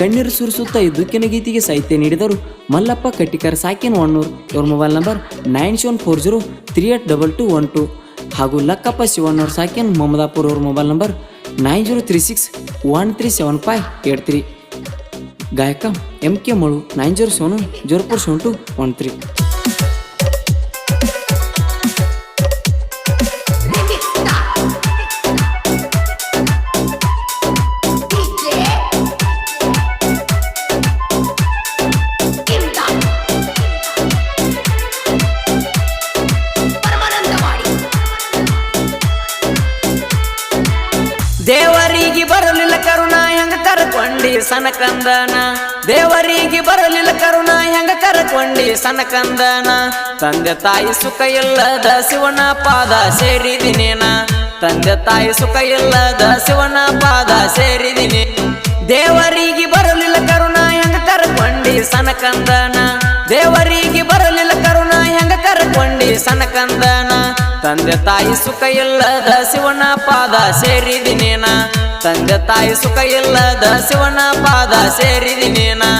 ಕಣ್ಣೀರು ಸುರಿಸುತ್ತಾ ಗೀತಿಗೆ ಗೀತೆಗೆ ಸಾಹಿತ್ಯ ನೀಡಿದರು. ಮಲ್ಲಪ್ಪ ಕಟ್ಟಿಕರ್ ಸಾಕಿನ್ ಒಣ್ಣೂರ್ ಇವ್ರ mobile number nine seven four zero three eight double two one two. ಹಾಗೂ ಲಕ್ಕಪ್ಪ ಶಿವಣ್ಣವ್ರ ಸಾಕಿನ್ ಮೊಹಮ್ಮದಾಪುರ್ ಅವ್ರ mobile number nine zero three six one three seven five eight three. ಗಾಯಕ M K ಮಳು nine zero seven zero four seven two one three. ಸನಕಂದನ. ದೇವರಿಗೆ ಬರಲಿಲ್ಲ ಕರುಣ, ಹೆಂಗ ಕರಕೊಂಡಿ ಸನಕಂದನ. ತಂದೆ ತಾಯಿ ಸುಖ ಇಲ್ಲದ ಶಿವನ ಪಾದ ಸೇರಿದಿನೇನ. ತಂದೆ ತಾಯಿ ಸುಖ ಇಲ್ಲದ ಶಿವನ ಪಾದ ಸೇರಿದಿನಿ ದೇವರಿಗೆ ಬರಲಿಲ್ಲ ಕರುಣ, ಹೆಂಗ ಕರಕೊಂಡಿ ಸನಕಂದನ. ದೇವರಿಗೆ ಬರಲಿಲ್ಲ ಕರುಣ, ಹೆಂಗ ಕರಕೊಂಡಿ ಸನಕಂದನ. ತಂದೆ ತಾಯಿ ಸುಖ ಇಲ್ಲದ ಶಿವನ ಪಾದ ಸೇರಿದಿನೇನ. ತಂದೆ ತಾಯಿ ಸುಖ ಇಲ್ಲದ ಶಿವನ ಪಾದ ಸೇರಿದಿನೇನಾ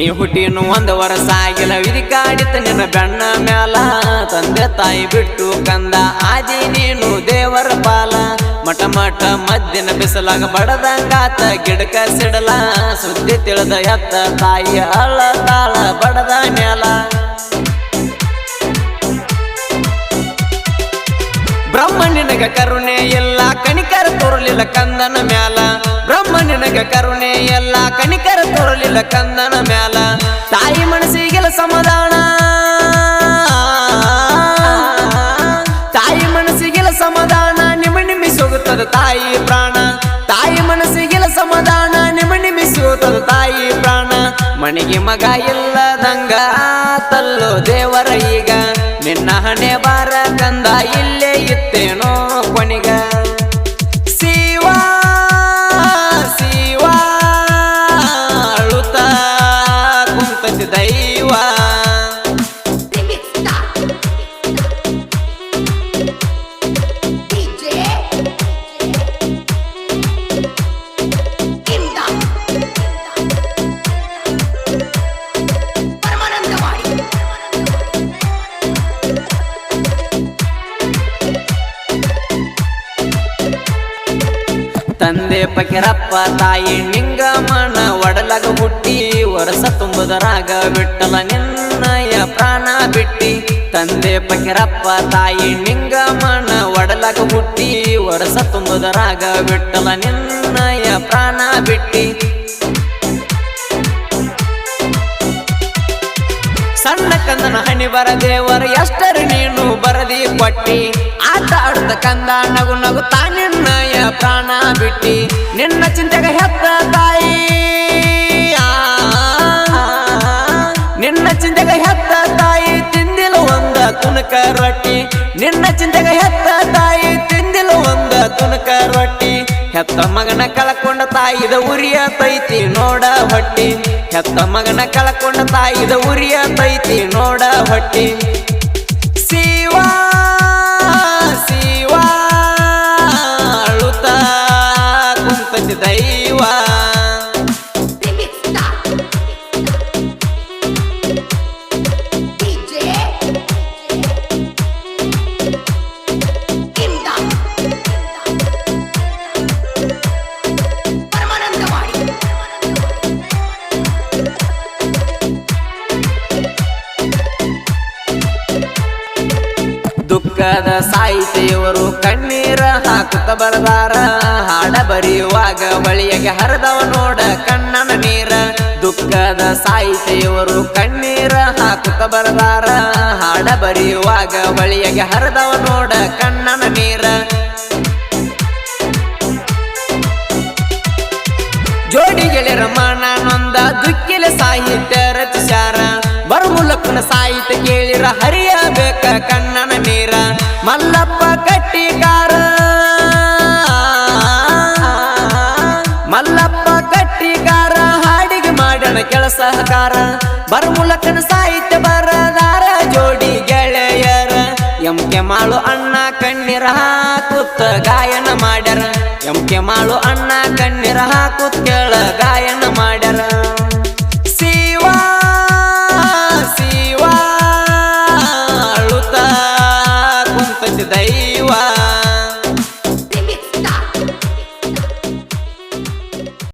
ನೀ ಹುಟ್ಟಿನು ಒಂದು ವರ್ಷ ಆಗಿಲ್ಲ. ವಿಧಿ ಕಾಡಿತ ನಿನ್ನ ಬೆಣ್ಣ ಮ್ಯಾಲ. ತಂದೆ ತಾಯಿ ಬಿಟ್ಟು ಕಂದ ಆದಿ ನೀನು ದೇವರ ಪಾಲ. ಮಠ ಮಠ ಮದ್ದಿನ ಬಿಸಲಾಗ ಬಡದಂಗಾತ ಗಿಡಕ ಸಿಡಲ. ಸುದ್ದಿ ತಿಳಿದ ಎತ್ತ ತಾಯಿ ಅಳ ತಾಳ ಬಡದ ಮ್ಯಾಲ. ಬ್ರಹ್ಮ ನಿನಗ ಕರುಣೆ ಎಲ್ಲ ಕಣಿಕರ ತೋರಲಿಲ್ಲ ಕಂದನ ಮ್ಯಾಲ. ನಿನಗ ಕರುಣೆ ಎಲ್ಲ ಕಣಿಕರ ತೋರಲಿಲ್ಲ ಕಂದನ ಮ್ಯಾಲ. ತಾಯಿ ಮನಸ್ಸಿಗೆಲ್ಲ ಸಮಾಧಾನ. ತಾಯಿ ಮನಸ್ಸಿಗೆಲ್ಲ ಸಮಾಧಾನ ನಿಮ್ಮ ನಿಮಿಸೋಗುತ್ತದೆ ತಾಯಿ ಪ್ರಾಣ. ತಾಯಿ ಮನಸ್ಸಿಗೆಲ್ಲ ಸಮಾಧಾನ ನಿಮ್ಮ ನಿಮಿಸೋಗುತ್ತದೆ ತಾಯಿ ಪ್ರಾಣ. ಮನೆಗೆ ಮಗ ಇಲ್ಲದಂಗ ತಲ್ಲೋ ದೇವರ ಈಗ. ನಿನ್ನ ಹಣೆ ಬಾರ ಕಂದ ಇಲ್ಲೇ ಇತ್ತೇನೋ. ತಂದೆ ಪಕಿರಪ್ಪ, ತಾಯಿ ನಿಂಗಮನ ಒಡಲಗ ಹುಟ್ಟಿ ವರ್ಷ ತುಂಬುದರಾಗ ಬಿಟ್ಟಲ ನಿನ್ನಯ ಪ್ರಾಣ ಬಿಟ್ಟಿ. ತಂದೆ ಪಕಿರಪ್ಪ, ತಾಯಿ ನಿಂಗಮನ ಒಡಲಗ ಹುಟ್ಟಿ ವರ್ಷ ತುಂಬುದರಾಗ ಬಿಟ್ಟಲ ನಿನ್ನಯ ಪ್ರಾಣ ಬಿಟ್ಟಿ. ಕಂದನ ಹಣಿ ಬರ ದೇವರ ಎಷ್ಟರು ನೀನು ಬರದಿ ಕೊಟ್ಟಿ ಆಟ ಆಡ್ತ ಕಂದ ನಗು ನಗು ನಿನ್ನ ಪ್ರಾಣ ಬಿಟ್ಟಿ ನಿನ್ನ ಚಿಂತೆಗ ಹೆತ್ತ ತಾಯಿ ನಿನ್ನ ಚಿಂತೆಗ ಹೆತ್ತ ತಾಯಿ ತಿಂದಿಲ್ಲ ಒಂದ ತುನಕ ರೊಟ್ಟಿ ನಿನ್ನ ಚಿಂತೆಗ ಹೆತ್ತ ತಾಯಿ ತಿಂದಿಲ್ಲ ಒಂದ ತುನಕ ರೊಟ್ಟಿ ಹೆತ್ತ ಮಗನ ಕಳ್ಕೊಂಡ ತಾಯಿದ ಉರಿಯ ತೈತಿ ನೋಡ ಹೊಟ್ಟಿ. ಹೆತ್ತ ಮಗನ ಕಳ್ಕೊಂಡ ತಾಯಿದ ಉರಿಯ ತೈತಿ ನೋಡ ಹೊಟ್ಟಿ. ಶಿವ ಶಿವ ಅಳುತ್ತ ಕುಂತತಿ ದೈವ. ಕಣ್ಣೀರ ಹಾಕುತ್ತ ಬರದಾರ. ಹಾಡ ಬರೆಯುವಾಗ ಬಳಿಯಗೆ ಹರಿದವ ನೋಡ ಕಣ್ಣನ ನೀರ. ದುಃಖದ ಸಾಹಿತಿಯವರು ಕಣ್ಣೀರ ಹಾಕುತ್ತ ಬರದಾರ. ಹಾಡ ಬರೆಯುವಾಗ ಬಳಿಯಗೆ ಹರಿದವ ನೋಡ ಕಣ್ಣನ ನೀರ. ಜೋಡಿ ಗೆಳೆಯರ ಮಾನ ನೊಂದ ದುಕ್ಕಿಲ ಸಾಹಿತ್ಯ ರಚಿಸ್ಯಾರ. ಬರಮುಲಕ್ಕನ ಸಾಹಿತ್ಯ ಕೇಳಿರ ಹರಿಯಬೇಕ ಕಣ್ಣನ ನೀರ. ಮಲ್ಲಪ್ಪ ಮಾಡಣ ಬರ ಮೂಲಕನ ಸಾಹಿತ್ಯ ಬರದಾರ ಜೋಡಿ ಗೆಳೆಯರ. ಎಂ ಕೆ ಮಾಳು ಅಣ್ಣ ಕಣ್ಣೀರ ಹಾಕುತ್ತ ಗಾಯನ ಮಾಡ್ಯಾರ. ಎಂ ಕೆ ಮಾಳು ಅಣ್ಣ ಕಣ್ಣೀರ ಹಾಕುತ್ತ ಗಾಯನ